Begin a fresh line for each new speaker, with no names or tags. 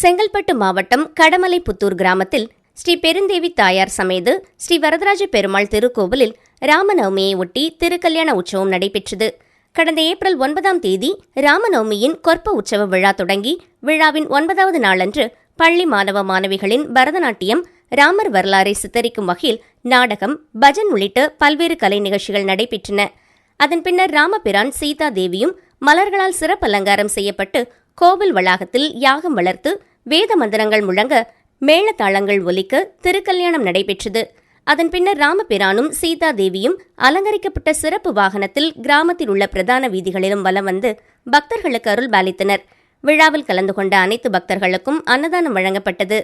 செங்கல்பட்டு மாவட்டம் கடமலைப்புத்தூர் கிராமத்தில் ஸ்ரீ பெருந்தேவி தாயார் சமேது ஸ்ரீ வரதராஜ பெருமாள் திருக்கோவிலில் ராமநவமியை ஒட்டி திருக்கல்யாண உற்சவம் நடைபெற்றது. கடந்த ஏப்ரல் ஒன்பதாம் தேதி ராமநவமியின் கொற்ப உற்சவ விழா தொடங்கி விழாவின் ஒன்பதாவது நாளன்று பள்ளி மாணவ மாணவிகளின் பரதநாட்டியம் ராமர் வரலாறை சித்தரிக்கும் வகையில் நாடகம் பஜன் உள்ளிட்ட பல்வேறு கலை நிகழ்ச்சிகள் நடைபெற்றன. அதன் பின்னர் ராமபிரான் சீதா தேவியும் மலர்களால் சிறப்பு அலங்காரம் செய்யப்பட்டு கோவில் வளாகத்தில் யாகம் வளர்த்து வேத மந்திரங்கள் முழங்க மேளதாளங்கள் ஒலிக்க திருக்கல்யாணம் நடைபெற்றது. அதன் பின்னர் ராமபிரானும் சீதா தேவியும் அலங்கரிக்கப்பட்ட சிறப்பு வாகனத்தில் கிராமத்தில் உள்ள பிரதான வீதிகளிலும் வலம் வந்து பக்தர்களுக்கு அருள் பாலித்தனர் விழாவில் கலந்து கொண்ட அனைத்து பக்தர்களுக்கும் அன்னதானம் வழங்கப்பட்டது.